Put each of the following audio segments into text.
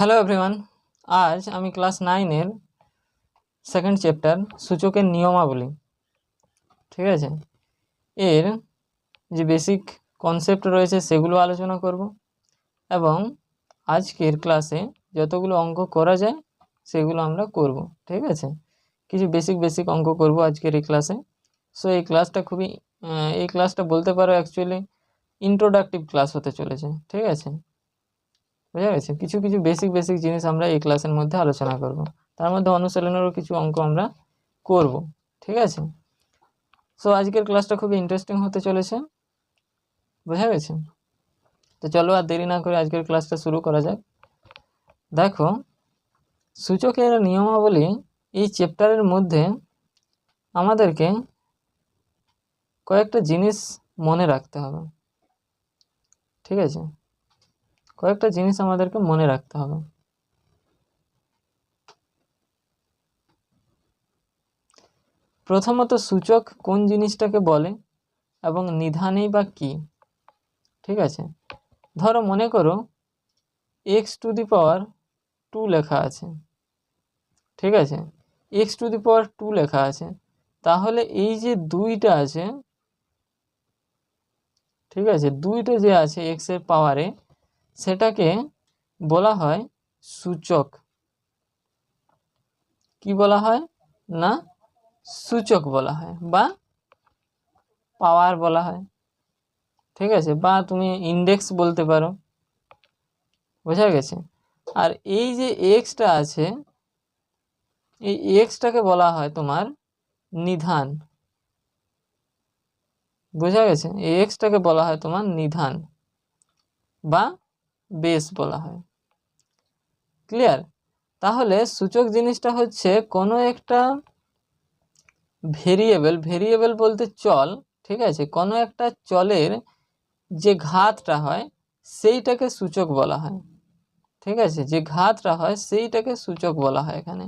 Hello everyone আজ আমি class নাইনের সেকেন্ড চ্যাপ্টার সূচকের নিয়মাবলী, ঠিক আছে? এর যে বেসিক কনসেপ্ট রয়েছে সেগুলো আলোচনা করব এবং আজকের ক্লাসে যতগুলো অঙ্ক করা যায় সেগুলো আমরা করব, ঠিক আছে? কিছু বেসিক বেসিক অঙ্ক করব আজকের এই ক্লাসে সো এই ক্লাসটা খুবই এই ক্লাসটা বলতে পারো অ্যাকচুয়ালি ইন্ট্রোডাক্টিভ ক্লাস হতে চলেছে, ঠিক আছে? বোঝা গেছে কিছু কিছু বেসিক বেসিক জিনিস আমরা এই ক্লাসের মধ্যে আলোচনা করব। তার মধ্যে অনুশীলনেরও কিছু অঙ্ক আমরা করব, ঠিক আছে? সো আজকের ক্লাসটা খুবই ইন্টারেস্টিং হতে চলেছে বোঝা গেছে তো চলো আর দেরি না করে আজকের ক্লাসটা শুরু করা যাক। দেখো, সূচকের নিয়মাবলী এই চ্যাপ্টারের মধ্যে আমাদেরকে কয়েকটা জিনিস মনে রাখতে হবে, ঠিক আছে? কয়েকটা জিনিস আমাদেরকে মনে রাখতে হবে। প্রথমত সূচক কোন জিনিসটাকে বলে এবং নিধানেই বা কি, ঠিক আছে? ধরো মনে করো x to the power two লেখা আছে, ঠিক আছে? X to the power two লেখা আছে, তাহলে এই যে দুইটা আছে, ঠিক আছে? দুইটা যে আছে এক্সের পাওয়ারে সেটাকে বলা হয় সূচক। কি বলা হয়? না, সূচক বলা হয় বা পাওয়ার বলা হয়। ঠিক আছে? বা তুমি ইন্ডেক্স বলতে পারো। বোঝা গেছে? আর এই যে এক্সটা আছে, এই এক্সটাকে বলা হয় তোমার নিধান। বোঝা গেছে? এই এক্সটাকে বলা হয় তোমার নিধান বা বেস বলা হয়। ক্লিয়ার তাহলে সূচক জিনিসটা হচ্ছে কোনো একটা ভেরিয়েবল ভেরিয়েবল বলতে চল, ঠিক আছে? কোনো একটা চলের যে ঘাতটা হয়, সেইটাকে সূচক বলা হয়। ঠিক আছে? যে ঘাতটা হয়, সেইটাকে সূচক বলা হয় এখানে।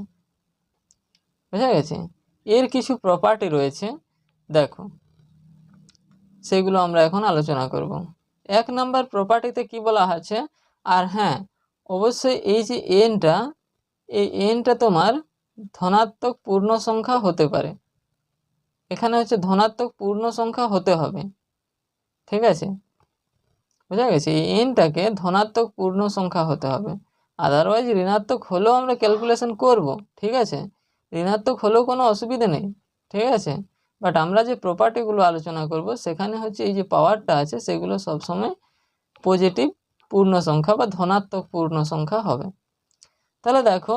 বোঝা গেছে? এর কিছু প্রপার্টি রয়েছে। দেখো, সেগুলো আমরা এখন আলোচনা করব। এক নাম্বার প্রপার্টিতে কি বলা আছে আর হ্যাঁ অবশ্যই এই যে এনটা এই এনটা তোমার ধনাত্মক পূর্ণ সংখ্যা হতে পারে। এখানে হচ্ছে ধনাত্মক পূর্ণ সংখ্যা হতে হবে। ঠিক আছে? বোঝা গেছে? এই এনটাকে ধনাত্মক পূর্ণ সংখ্যা হতে হবে। আদারওয়াইজ ঋণাত্মক হলেও আমরা ক্যালকুলেশন করব। ঠিক আছে? ঋণাত্মক হলেও কোনো অসুবিধা নেই। ঠিক আছে? বাট আমরা যে প্রপার্টিগুলো আলোচনা করব, সেখানে হচ্ছে এই যে পাওয়ারটা আছে, সেগুলো সবসময় পজিটিভ পূর্ণ সংখ্যা বা ধনাত্মক পূর্ণ সংখ্যা হবে। তাহলে দেখো,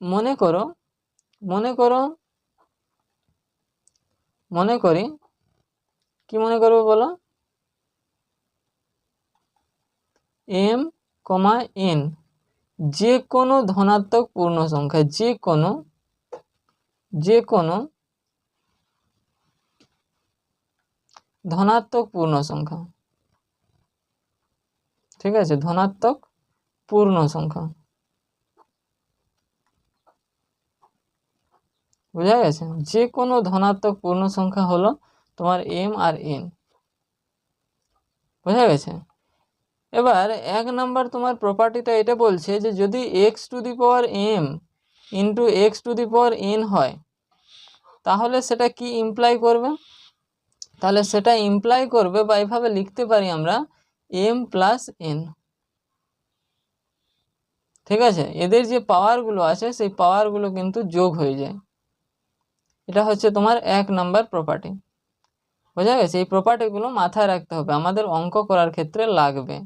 মনে করো মনে করো, মনে করি, কি মনে করব বলো? এম কমা এন যে কোনো ধনাত্মক পূর্ণ সংখ্যা যে কোনো যে কোনো ধনাত্মক পূর্ণ সংখ্যা। ঠিক আছে? ধনাত্মক পূর্ণ সংখ্যা। বুঝা গেছে? যে কোনো ধনাত্মক পূর্ণ সংখ্যা হলো তোমার এম আর এন বোঝা গেছে? এবার এক নাম্বার তোমার প্রপার্টিটা এটা বলছে যে যদি x to the power m into x to the power n হয়, তাহলে সেটা কি ইমপ্লাই করবে? তাহলে সেটা ইমপ্লাই করবে বা এভাবে লিখতে পারি আমরা এম প্লাস এন ঠিক আছে? এদের যে পাওয়ারগুলো আছে, সেই পাওয়ারগুলো কিন্তু যোগ হয়ে যায়। এটা হচ্ছে তোমার এক নাম্বার প্রপার্টি বোঝা গেছে? এই প্রপার্টিগুলো মাথায় রাখতে হবে। আমাদের অঙ্ক করার ক্ষেত্রে লাগবে।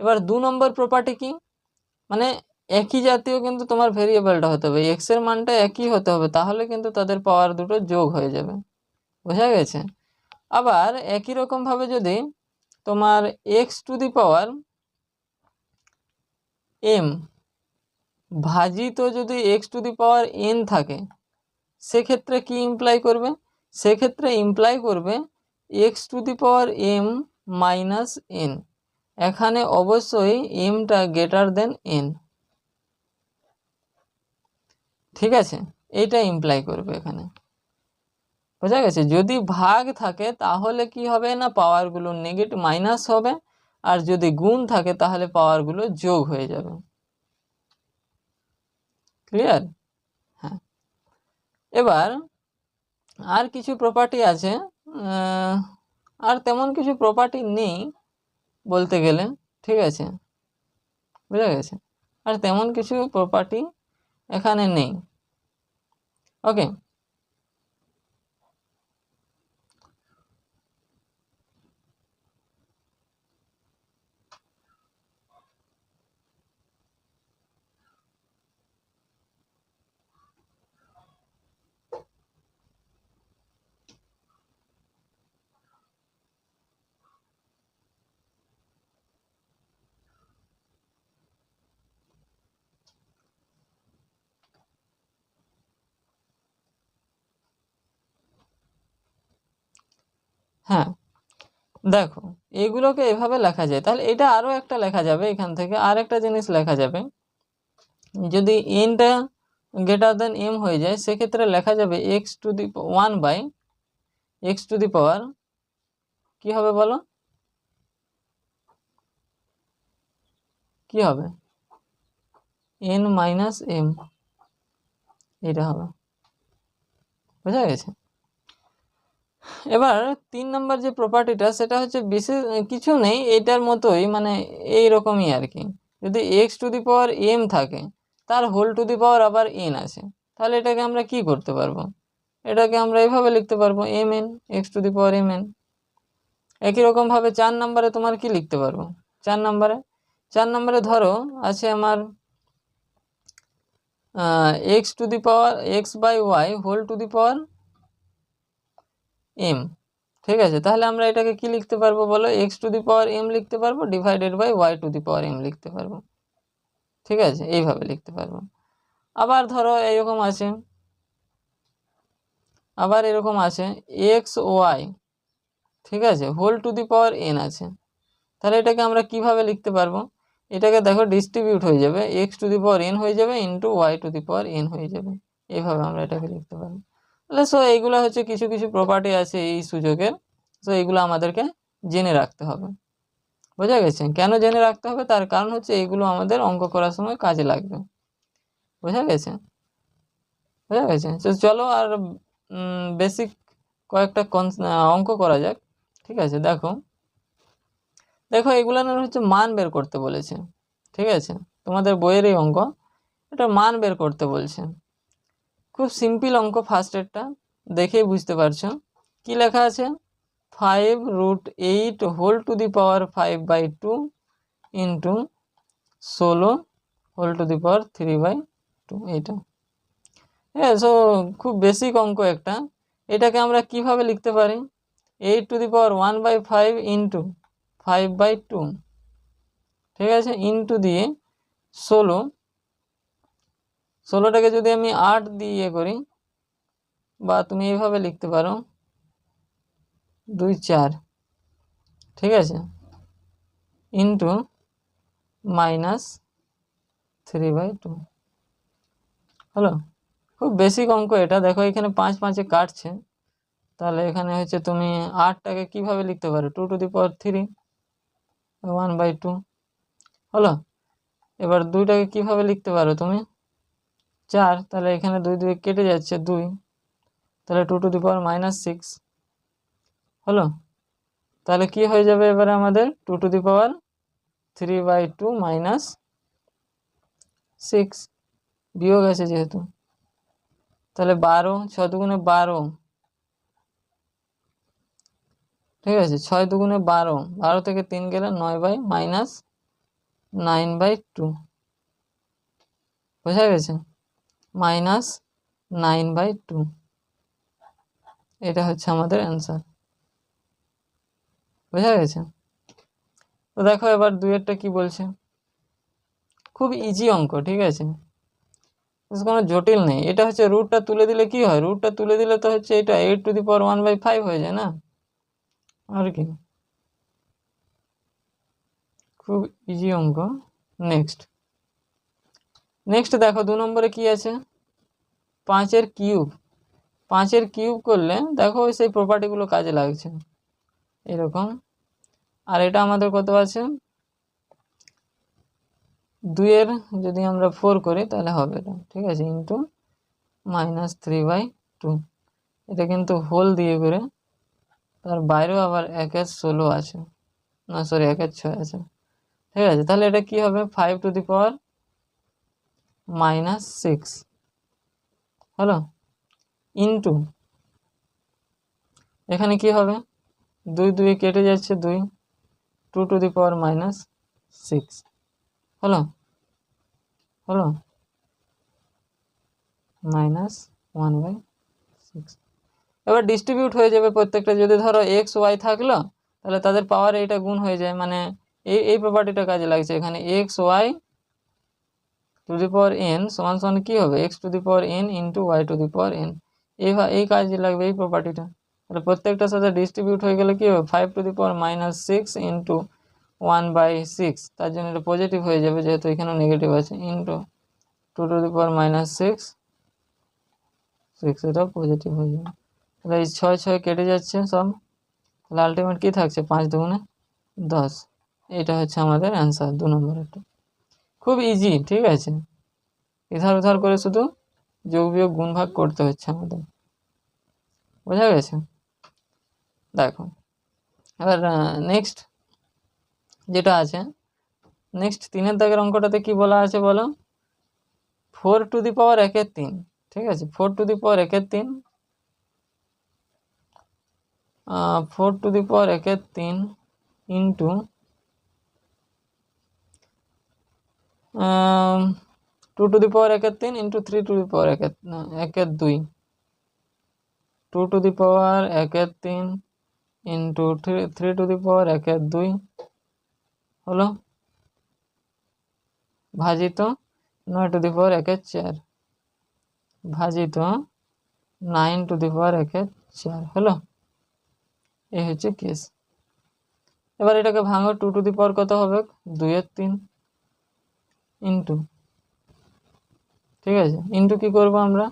এবার দু নম্বর প্রপার্টি কি? মানে একই জাতীয় কিন্তু তোমার ভেরিয়েবলটা হতে হবে। এক্সের মানটা একই হতে হবে। তাহলে কিন্তু তাদের পাওয়ার দুটো যোগ হয়ে যাবে। বোঝা গেছে? আবার একই রকমভাবে যদি তোমার x to the power m ভাজিত যদি x to the power n থাকে, সেক্ষেত্রে কি ইমপ্লাই করবে? সেক্ষেত্রে ইমপ্লাই করবে x to the power m minus n এখানে অবশ্যই এমটা গ্রেটার দেন এন ঠিক আছে? এটা ইমপ্লাই করবে এখানে। বোঝা গেছে? যদি ভাগ থাকে তাহলে কি হবে না? পাওয়ারগুলো নেগেটিভ মাইনাস হবে। আর যদি গুণ থাকে তাহলে পাওয়ারগুলো যোগ হয়ে যাবে। ক্লিয়ার হ্যাঁ। এবার আর কিছু প্রপার্টি আছে আর তেমন কিছু প্রপার্টি নেই বলতে গেলে, ঠিক আছে? বুঝা গেছে? আর তেমন কিছু প্রপার্টি এখানে নেই। ওকে হ্যাঁ দেখো, এগুলোকে এভাবে লেখা যায়। তাহলে এটা আরও একটা লেখা যাবে এখান থেকে আর একটা জিনিস লেখা যাবে। যদি এনটা গ্রেটার দেন এম হয়ে যায়, সেক্ষেত্রে লেখা যাবে x to the one by x to the power কী হবে বলো? কি হবে? এন মাইনাস এম এটা হবে। বোঝা গেছে? এবার তিন নম্বর যে প্রপার্টিটা সেটা হচ্ছে বিশেষ কিছু নেই এটার মতোই মানে এই রকমই আর কি। যদি x to the power m থাকে, তার হোল টু দি পাওয়ার আবার এন আছে, তাহলে এটাকে আমরা কি করতে পারব? এটাকে আমরা এভাবে লিখতে পারব m n x to the power m n একই রকমভাবে চার নম্বরে তোমার কি লিখতে পারব? চার নম্বরে? চার নম্বরে ধরো, আছে আমার x to the power x by y whole to the power m ঠিক আছে? তাহলে আমরা এটাকে কি লিখতে পারব বলো? X to the power m লিখতে পারব divided by y to the power m লিখতে পারব। ঠিক আছে? এইভাবে লিখতে পারব। আবার ধরো এরকম আছে। আবার এরকম আছে এক্স ওয়াই ঠিক আছে? Whole to the power n আছে। তাহলে এটাকে আমরা কীভাবে লিখতে পারব? এটাকে দেখো ডিস্ট্রিবিউট হয়ে যাবে। X to the power n হয়ে যাবে into y to the power n হয়ে যাবে। এইভাবে আমরা এটাকে লিখতে পারব। তাহলে সো এইগুলো হচ্ছে কিছু কিছু প্রপার্টি আছে এই সুযোগের। সো এইগুলো আমাদেরকে জেনে রাখতে হবে। বোঝা গেছে? কেন জেনে রাখতে হবে? তার কারণ হচ্ছে এইগুলো আমাদের অঙ্ক করার সময় কাজে লাগবে। বোঝা গেছে? বোঝা গেছে? তো চলো আর বেসিক কয়েকটা অঙ্ক করা যাক। ঠিক আছে? দেখো। দেখো এগুলার হচ্ছে মান বের করতে বলেছে। ঠিক আছে? তোমাদের বইয়ের এই অঙ্ক। এটা মান বের করতে বলছে। খুব সিম্পল অঙ্ক ফার্স্ট এরটা, দেখেই বুঝতে পারছ। কি লেখা আছে? Five root eight whole to the power five by two into ষোলো whole to the power three by two এইটা। হ্যাঁ সো খুব বেসিক অঙ্ক একটা। এটাকে আমরা কীভাবে লিখতে পারি? Eight to the power one by five into five by two ঠিক আছে? ইন্টু দিয়ে ষোলো ষোলোটাকে যদি আমি আট দিয়ে করি, বা তুমি এইভাবে লিখতে পারো, দুই চার, ঠিক আছে? Into minus three by two. হলো? খুব বেসিক অঙ্ক এটা। দেখো, এখানে পাঁচ পাঁচে কাটছে। তাহলে এখানে হচ্ছে তুমি আটটাকে কীভাবে লিখতে পারো? Two to the power three, one by two. হলো? এবার দুইটাকে কীভাবে লিখতে পারো তুমি? চার, তাহলে এখানে দুই দুই কেটে যাচ্ছে দুই। তাহলে two to the power minus six হলো? তাহলে কি হয়ে যাবে এবারে আমাদের? Two to the power three by two minus six বিয়োগ আছে যেহেতু। তাহলে বারো ছ দুগুণে বারো। ঠিক আছে, ছয় দুগুণে বারো। বারো থেকে তিন গেলে নয় by minus nine by two বোঝা গেছে? Minus nine by two. এটা হচ্ছে আমাদের অ্যান্সার। বোঝা গেছে? তো দেখো এবার দুয়েরটা কি বলছে? খুব ইজি অঙ্ক, ঠিক আছে? কোনো জটিল নেই। এটা হচ্ছে রুটটা তুলে দিলে কি হয়? রুটটা তুলে দিলে তো হচ্ছে এটা eight to the power one by five হয়ে যায় না? আর কি? খুব ইজি অঙ্ক। নেক্সট নেক্সট দেখো, দু নম্বরে কি আছে? পাঁচের কিউব। পাঁচের কিউব করলে দেখো সেই প্রপার্টিগুলো কাজে লাগছে। এরকম। আর এটা আমাদের কত আছে? দুইয়ের যদি আমরা ফোর করি, তাহলে হবে এটা। ঠিক আছে into minus three by two এটা কিন্তু হোল দিয়ে করে তার বাইরেও আবার একের ষোলো আছে। না সরি একের ছয় আছে। ঠিক আছে, তাহলে এটা কি হবে? Five to the power minus six হলো ইন্টু এখানে কি হবে? দুই দুই কেটে যাচ্ছে দুই। Two to the power minus six হলো হলো মাইনাস ওয়ান বাই সিক্স এবার ডিস্ট্রিবিউট হয়ে যাবে প্রত্যেকটা। যদি ধরো এক্স ওয়াই থাকল, তাহলে তাদের পাওয়ার এইটা গুণ হয়ে যায়। মানে এই এই প্রপার্টিটা কাজে লাগছে। এখানে x y to the power n সমান সমান কী হবে? X to the power n into y to the power n এই এই কাজে লাগবে, এই প্রপার্টিটা তাহলে প্রত্যেকটার সাথে ডিস্ট্রিবিউট হয়ে গেলে কী হবে? Five to the power minus six into one by six তার জন্য এটা পজিটিভ হয়ে যাবে, যেহেতু এখানেও নেগেটিভ আছে। Into two to the power minus six six এটা পজিটিভ হয়ে যাবে। তাহলে এই ছয় ছয় কেটে যাচ্ছে সব। তাহলে আলটিমেট কী থাকছে? পাঁচ দুগুণে দশ। এটা হচ্ছে আমাদের অ্যান্সার দু নম্বরেরটা খুব ইজি ঠিক আছে? ইধার উধার করে শুধু যোগ বিয়োগ গুণ ভাগ করতে হচ্ছে আমাদের। বোঝা গেছে? দেখো, এবার নেক্সট যেটা আছে নেক্সট তিনের দাগের অঙ্কটাতে কি বলা আছে বলো? ফোর টু দি পাওয়ার একের তিন, ঠিক আছে? ফোর টু দি পাওয়ার একের তিন ফোর টু দি পাওয়ার একের তিন into two to the power একের তিন into three to the power একের একের দুই। টু টু দি পাওয়ার একের তিন into three three to the power একের দুই হলো ভাজিত নয় টু দি পাওয়ার একের চার। ভাজিত নাইন টু দি পাওয়ার একের চার হলো। এই হচ্ছে কেস এবার এটাকে ভাঙো টু টু দি পাওয়ার কত হবে? দুইয়ের তিন। ইন্টু। ঠিক আছে? ইন্টু কি করব আমরা?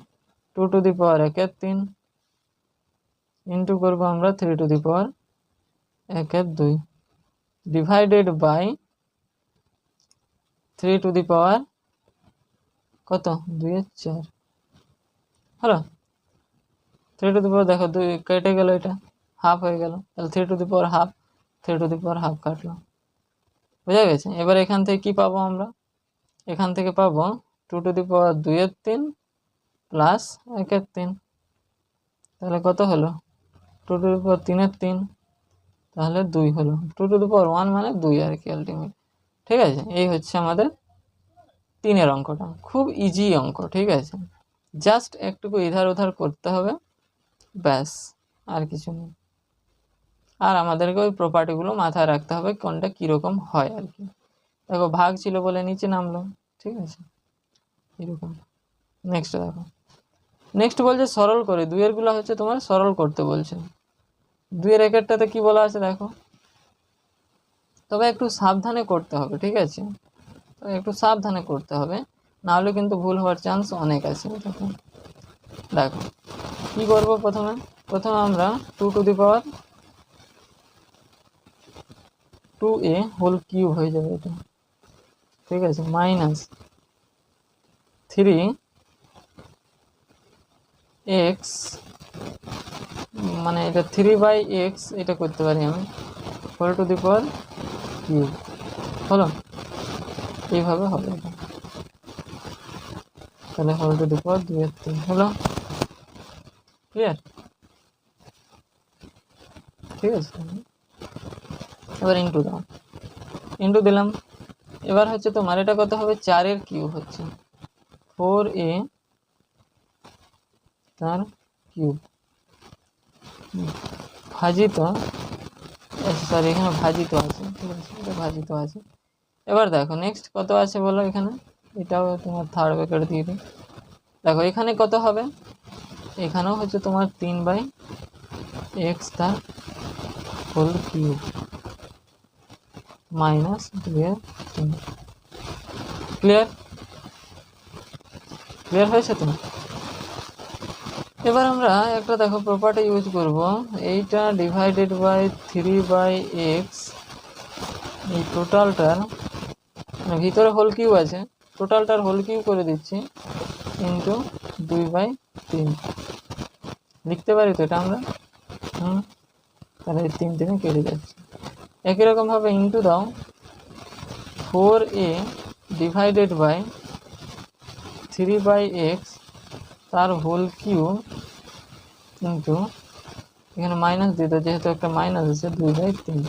টু টু দি পাওয়ার একের তিন। ইন্টু করব আমরা থ্রি টু দি পাওয়ার একের দুই। Divided by three to the power কত? দুইয়ের চার। হলো? থ্রি টু দি পাওয়ার দেখো, দুই কেটে গেল এটা। হাফ হয়ে গেল। তাহলে three to the power half three to the power half কাটলো বোঝা গেছে? এবার এখান থেকে কি পাবো আমরা? এখান থেকে পাবো টু টু দি পাওয়ার দুইয়ের তিন প্লাস একের তিন। তাহলে কত হলো? টু টু দি পাওয়ার তিনের তিন, তাহলে দুই হলো। Two to the power one মানে দুই আর কি আলটিমেট ঠিক আছে? এই হচ্ছে আমাদের তিনের অঙ্কটা। খুব ইজি অঙ্ক, ঠিক আছে? জাস্ট একটুকু ইধার উধার করতে হবে, ব্যাস, আর কিছু নেই। আর আমাদেরকে ওই প্রপার্টিগুলো মাথায় রাখতে হবে কোনটা কীরকম হয় আর কি। দেখো, ভাগ ছিল বলে নিচে নামলো। ঠিক আছে? এরকম। নেক্সট দেখো। নেক্সট বলছে, সরল করে। দুইয়েরগুলো হচ্ছে তোমার সরল করতে বলছে। দুইয়ের একেরটাতে কি বলা আছে দেখো? তবে একটু সাবধানে করতে হবে, ঠিক আছে? তবে একটু সাবধানে করতে হবে। নাহলে কিন্তু ভুল হওয়ার চান্স অনেক আছে দেখো দেখো, কি করব প্রথমে? প্রথমে আমরা two to the power two a whole cube হয়ে যাবে এটা। ঠিক আছে মাইনাস থ্রি এক্স মানে এটা থ্রি বাই এক্স এটা করতে পারি আমি। Whole to the power cube হলো? এইভাবে হবে। তাহলে হোল টু দি পাওয়ার দুই এর তিন। হলো? ক্লিয়ার ঠিক আছে। এবার ইন্টু দাও। ইন্টু দিলাম। এবার হচ্ছে তোমার এটা কত হবে? চারের কিউব হচ্ছে। ফোর এ তার কিউব। ভাজিত। সরি এখানে ভাজিত আছে, ঠিক আছে, এটা ভাজিত আছে। এবার দেখো নেক্সট কত আছে বলো এখানে? এটাও তোমার থার্ড ব্র্যাকেট দিয়ে দিই। দেখো, এখানে কত হবে? এখানেও হচ্ছে তোমার তিন বাই এক্স তার হোল কিউব। মাইনাস দুয়ের তিন ক্লিয়ার ক্লিয়ার হয়েছে তো? এবার আমরা একটা দেখো প্রপার্টি ইউজ করব। এইটা divided by three by x এই টোটালটার মানে ভিতরে হোল কিউ আছে। টোটালটার হোল কিউ করে দিচ্ছি ইন্টু দুই বাই তিন। লিখতে পারি তো এটা আমরা? হুম? তাহলে তিন তিনে কেটে যাচ্ছে। একই রকমভাবে ইন্টু দাও। Four a divided by three by x তার হোল কিউ কিন্তু এখানে মাইনাস দিয়ে দাও, যেহেতু একটা মাইনাস আছে, দুই বাই তিন।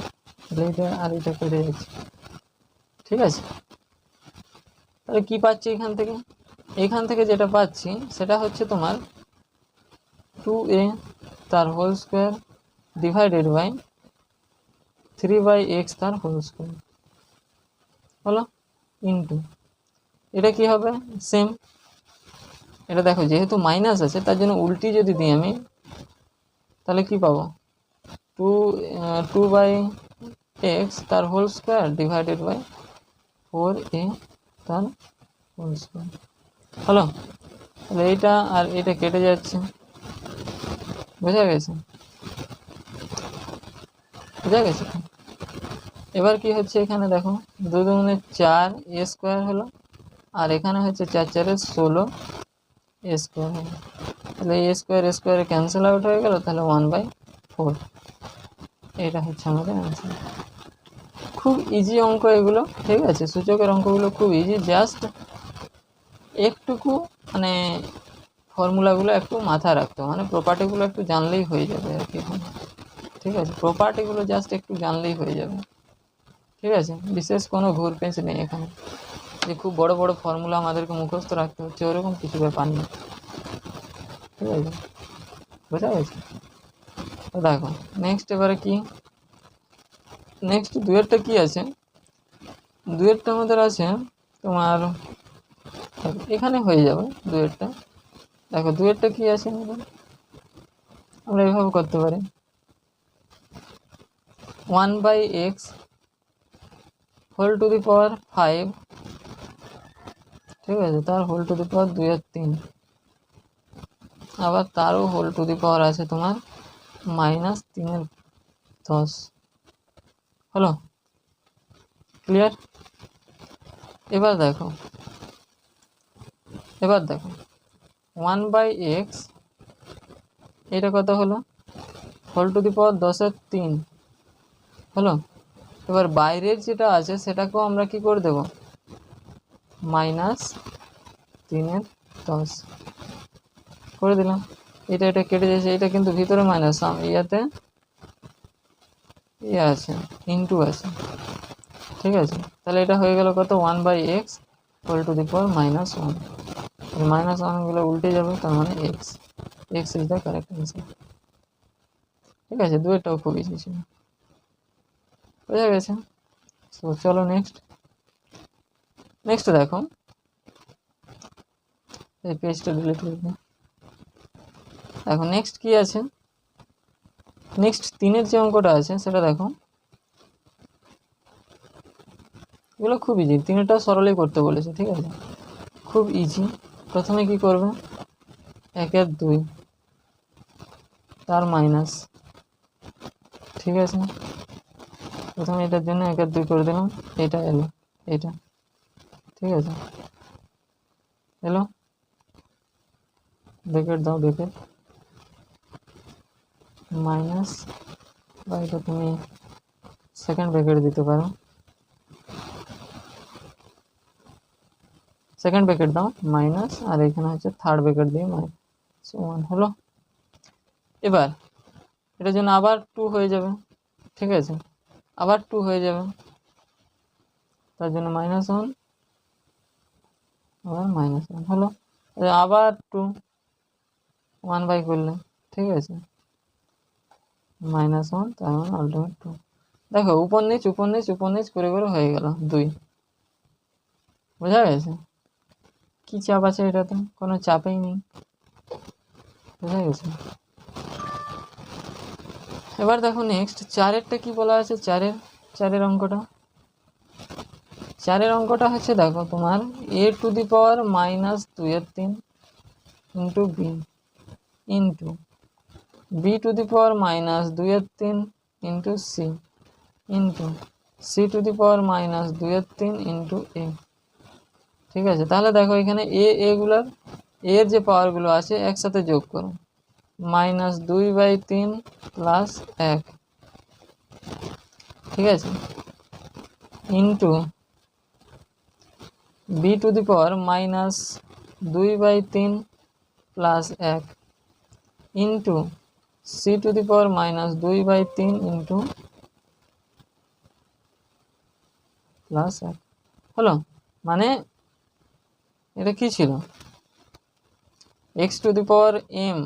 তাহলে এটা আর এটা কেটে যাচ্ছে। ঠিক আছে? তাহলে কি পাচ্ছি এখান থেকে? এখান থেকে যেটা পাচ্ছি, সেটা হচ্ছে তোমার টু এ তার whole square divided by three by x তার হোল স্কোয়ার হলো ইন্টু এটা কি হবে? সেম এটা দেখো, যেহেতু মাইনাস আছে, তার জন্য উল্টি যদি দিই আমি, তাহলে কি পাবো? টু টু বাই এক্স তার whole square divided by four a তার হোল স্কোয়ার হলো? তাহলে এইটা আর এটা কেটে যাচ্ছে। বোঝা গেছে? বোঝা গেছে? এবার কি হচ্ছে এখানে দেখো দু দুগুণে চার এ স্কোয়ার হলো, আর এখানে হচ্ছে চার চারে ষোলো এ স্কোয়ার হলো। তাহলে এ স্কোয়ার এ স্কোয়ারে ক্যান্সেল আউট হয়ে গেল, তাহলে ওয়ান বাই ফোর এটা হচ্ছে আমাদের অ্যান্সার খুব ইজি অঙ্ক এগুলো, ঠিক আছে? সূচকের অঙ্কগুলো খুব ইজি জাস্ট একটুকু মানে ফর্মুলাগুলো একটু মাথায় রাখতে মানে প্রপার্টিগুলো একটু জানলেই হয়ে যাবে আর কি। ঠিক আছে প্রপার্টিগুলো জাস্ট একটু জানলেই হয়ে যাবে। ঠিক আছে, বিশেষ কোনো ঘুর পেঁচ নেই এখানে। যে খুব বড় বড় ফর্মুলা আমাদেরকে মুখস্থ রাখতে হচ্ছে, ওরকম কিছু ব্যাপার নেই। ঠিক আছে, বোঝা গেছে? দেখো নেক্সট এবারে কি? নেক্সট দুয়েরটা কি আছে? দুয়েরটা আমাদের আছে তোমার, এখানে হয়ে যাবে দুয়েরটা। দেখো, দুয়েরটা কি আছে আমরা এভাবে করতে পারি। One by x whole to the power five ঠিক আছে, তার হোল টু দি পাওয়ার দুই আর তিন। আবার তারও হোল টু দি পাওয়ার আছে তোমার মাইনাস তিনের দশ। হলো? ক্লিয়ার এবার দেখো। এবার দেখো। ওয়ান বাই এক্স এটা কত হলো? হোল টু দি পাওয়ার দশের তিন। হলো? এবার বাইরের যেটা আছে সেটাকেও আমরা কি করে দেব? মাইনাস তিনের দশ। করে দিলাম। এটা এটা কেটে যাচ্ছে। এটা কিন্তু ভিতরে মাইনাস। ইয়াতে ইয়ে আছে ইন্টু আছে। ঠিক আছে? তাহলে এটা হয়ে গেল কত? One by x whole to the power minus one minus ওয়ানগুলো উল্টে যাবে, তার মানে x x is the correct answer ঠিক আছে? দুয়েরটাও খুব ইজি ছিল। বোঝা গেছে? তো চলো নেক্সট নেক্সট দেখো। এই পেজটা ডিলিট করে দিই। দেখো নেক্সট কি আছে? নেক্সট তিনের যে অঙ্কটা আছে, সেটা দেখো। এগুলো খুব ইজি তিনটা সরলেই করতে বলেছে, ঠিক আছে? খুব ইজি প্রথমে কি করবে? একের দুই। তার মাইনাস ঠিক আছে? প্রথমে এটার জন্য একের দুই করে দিলাম। এটা এলো, এটা। ঠিক আছে? এলো? ব্রেকেট দাও ব্রেকেট মাইনাস, বা এটা তুমি সেকেন্ড ব্রেকেট দিতে পারো। সেকেন্ড ব্রেকেট দাও মাইনাস আর এখানে হচ্ছে থার্ড ব্রেকেট দিয়ে মাইনাস ওয়ান হলো। এবার, এটার জন্য আবার টু হয়ে যাবে। ঠিক আছে? আবার টু হয়ে যাবে। তার জন্য মাইনাস ওয়ান আবার মাইনাস ওয়ান হলো? আবার টু ওয়ান বাই করলে, ঠিক আছে? মাইনাস ওয়ান তার মানে আলটিমেট টু দেখো, উপর নিচ উপর নিচ উপর নিচ করে করে হয়ে গেল, দুই। বোঝা গেছে? কী চাপ আছে এটাতে? কোনো চাপেই নেই। বোঝা গেছে? এবার দেখো নেক্সট চারেরটা কি বলা আছে? চারের চারের অঙ্কটা। চারের অঙ্কটা হচ্ছে দেখো তোমার এ টু দি পাওয়ার মাইনাস দুইয়ের তিন into b into b to the power minus দুইয়ের তিন into c into c to the power minus দুইয়ের তিন ইন্টু এ ঠিক আছে? তাহলে দেখো এখানে এ এগুলার এর যে পাওয়ারগুলো আছে একসাথে যোগ করো। মাইনাস দুই বাই তিন প্লাস এক। ঠিক আছে? Into b to the power minus দুই বাই তিন প্লাস এক। Into c to the power minus দুই বাই তিন ইন্টু প্লাস এক। হলো? মানে এটা কি ছিল? X to the power m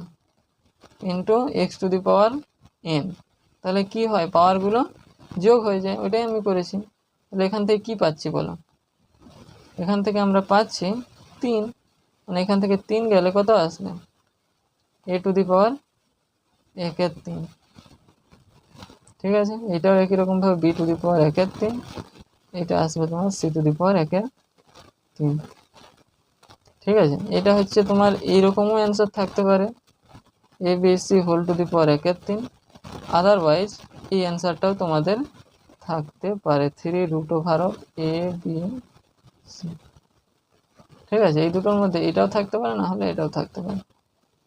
into x to the power n তাহলে কি হয়? পাওয়ারগুলো যোগ হয়ে যায়। ওটাই আমি করেছি। তাহলে এখান থেকে কি পাচ্ছি বলো? এখান থেকে আমরা পাচ্ছি তিন। মানে এখান থেকে তিন গেলে কত আসবে? এ টু দি পাওয়ার একের তিন। ঠিক আছে? এটাও একই রকমভাবে বি টু দি পাওয়ার একের তিন। এটা আসবে তোমার সি টু দি পাওয়ার একের তিন। ঠিক আছে? এটা হচ্ছে তোমার এইরকমও অ্যান্সার থাকতে পারে। A b c whole to the power একের তিন। আদারওয়াইজ এই অ্যান্সারটাও তোমাদের থাকতে পারে। Three root over a b c ঠিক আছে? এই দুটোর মধ্যে এটাও থাকতে পারে, না হলে এটাও থাকতে পারে।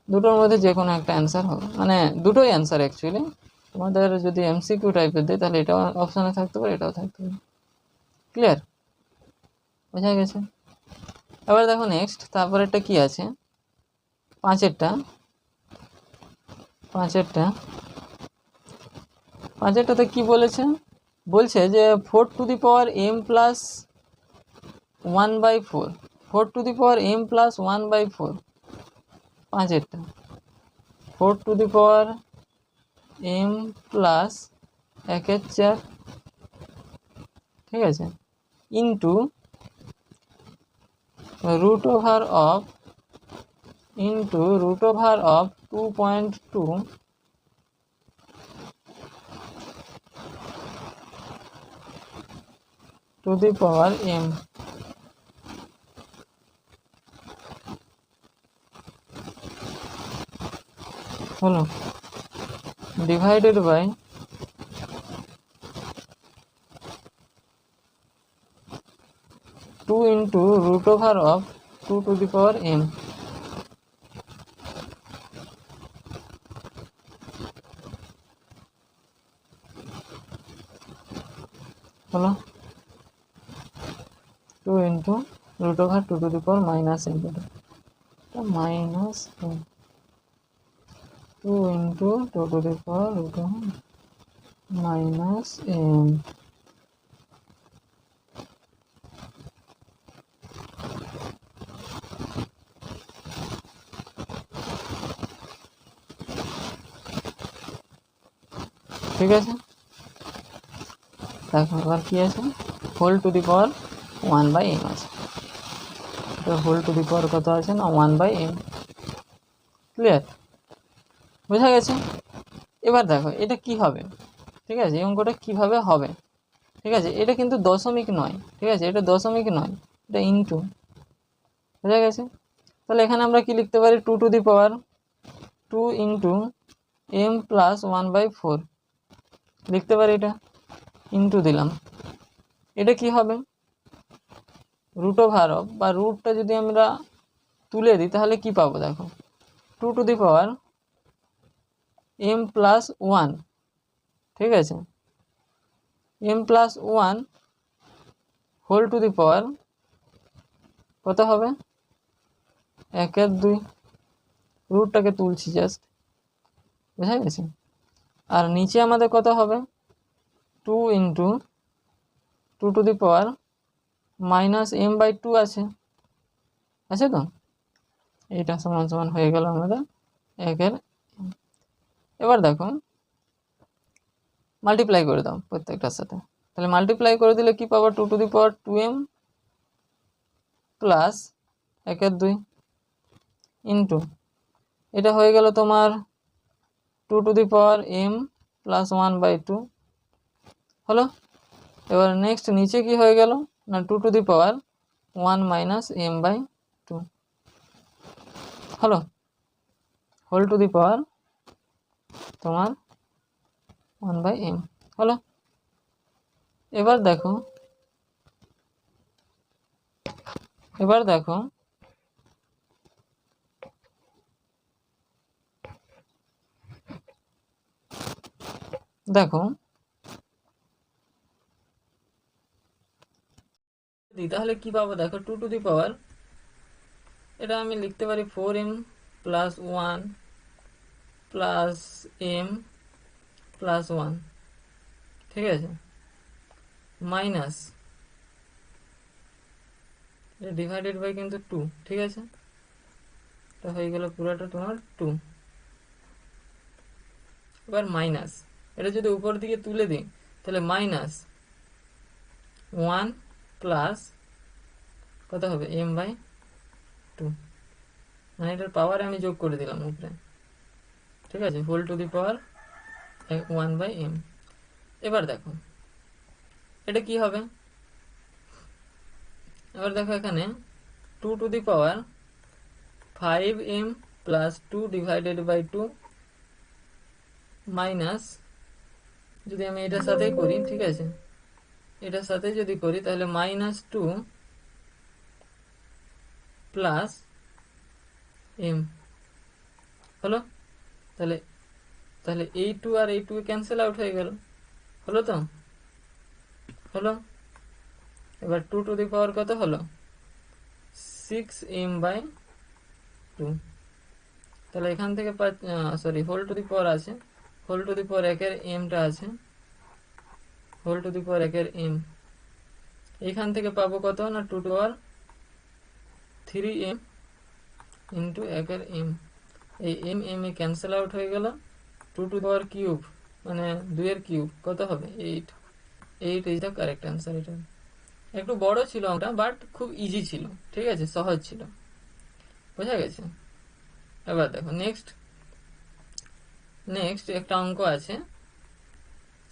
দুটোর মধ্যে যে কোনো একটা অ্যান্সার হবে। মানে দুটোই অ্যান্সার অ্যাকচুয়ালি তোমাদের যদি এমসিকিউ টাইপের দেয়, তাহলে এটাও অপশানে থাকতে পারে, এটাও থাকতে পারে। ক্লিয়ার বোঝা গেছে? এবার দেখো নেক্সট তারপরেরটা কি আছে? পাঁচেরটা। পাঁচেরটা। পাঁচেরটাতে কি বলেছে? বলছে যে four to the power m plus one by four four to the power m plus one by four পাঁচেরটা। Four to the power m plus একের চার। ঠিক আছে? Into root over of, into root over of 2.2 to the power m হলো divided by two into root over of two to the power m হলো two into root over two to the power minus m minus m two into two to the power root over minus m ঠিক আছে? দেখো এবার কি আছে? Whole to the power one by m আছে। তো whole to the power কত আছে না? ওয়ান বাই এম ক্লিয়ার বোঝা গেছে? এবার দেখো, এটা কি হবে? ঠিক আছে? এই অঙ্কটা কীভাবে হবে? ঠিক আছে? এটা কিন্তু দশমিক নয়। ঠিক আছে? এটা দশমিক নয়। এটা ইনটু বোঝা গেছে? তাহলে এখানে আমরা কি লিখতে পারি? Two to the power two into m plus one by four লিখতে পারি এটা? ইন্টু দিলাম। এটা কি হবে? রুট ওভার অফ বা রুটটা যদি আমরা তুলে দিই, তাহলে কি পাবো দেখো? Two to the power m plus one ঠিক আছে? M plus one whole to the power কত হবে? একের দুই। রুটটাকে তুলছি জাস্ট বুঝা গেছে? আর নিচে আমাদের কত হবে? Two into two to the power minus m by two আছে। আছে তো? এইটা সমান সমান হয়ে গেল আমাদের একের এবার দেখো মাল্টিপ্লাই করে দাও প্রত্যেকটার সাথে। তাহলে মাল্টিপ্লাই করে দিলে কি পাবো? Two to the power two m plus একের দুই ইন্টু এটা হয়ে গেল তোমার two to the power m plus one by two হলো। এবার নেক্সট নিচে কি হয়ে গেল? না two to the power one minus m by two হলো। হোল টু দি পাওয়ার তোমার ওয়ান বাই এম হলো। এবার দেখো। এবার দেখো। দেখো। তাহলে কি পাবো? দেখো টু টু দি পাওয়ার এটা আমি লিখতে পারি four m plus one plus m plus one ঠিক আছে? মাইনাস ডিভাইডেড বাই কিন্তু টু ঠিক আছে? এটা হয়ে গেল পুরোটা তোমার টু এবার মাইনাস এটা যদি উপর দিকে তুলে দিই, তাহলে মাইনাস ওয়ান প্লাস কত হবে? এম বাই টু মানে এটার পাওয়ার আমি যোগ করে দিলাম উপরে। ঠিক আছে? Whole to the power one by m এবার দেখো। এটা কি হবে? এবার দেখো এখানে two to the power five m plus two divided by two minus যদি আমি এটার সাথেই করি, ঠিক আছে? এটার সাথে যদি করি, তাহলে মাইনাস টু প্লাস এম হলো? তাহলে তাহলে এই টু আর এই টু ক্যান্সেল আউট হয়ে গেল। হলো তো? হলো? এবার টু টু দি পাওয়ার কত হলো? সিক্স এম বাই টু তাহলে এখান থেকে sorry whole to the power আছে। হোল টু দি পাওয়ার একের এমটা আছে। হোল টু দি পাওয়ার একের এম এখান থেকে পাবো কত? না two to power three m into একের এম এই এম এম এ ক্যান্সেল আউট হয়ে গেল। টু টু পাওয়ার কিউব মানে দুইয়ের কিউব কত হবে? Eight eight is the correct answer এটা। একটু বড় ছিল ওটা বাট খুব ইজি ছিল। ঠিক আছে? সহজ ছিল। বোঝা গেছে? এবার দেখো নেক্সট নেক্সট একটা অঙ্ক আছে।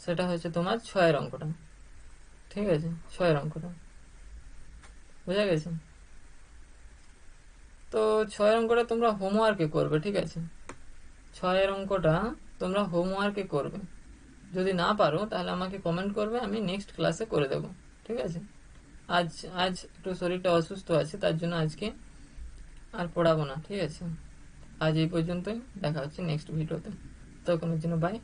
সেটা হচ্ছে তোমার ছয়ের অঙ্কটা। ঠিক আছে? ছয়ের অঙ্কটা। বোঝা গেছে? তো ছয়ের অঙ্কটা তোমরা হোমওয়ার্কে করবে, ঠিক আছে? ছয়ের অঙ্কটা তোমরা হোমওয়ার্কে করবে। যদি না পারো, তাহলে আমাকে কমেন্ট করবে, আমি নেক্সট ক্লাসে করে দেবো, ঠিক আছে? আজ আজ একটু শরীরটা অসুস্থ আছে, তার জন্য আজকে আর পড়াবো না, ঠিক আছে? আজ এই পর্যন্তই, দেখা হচ্ছে নেক্সট ভিডিওতে তখনের জন্য বাই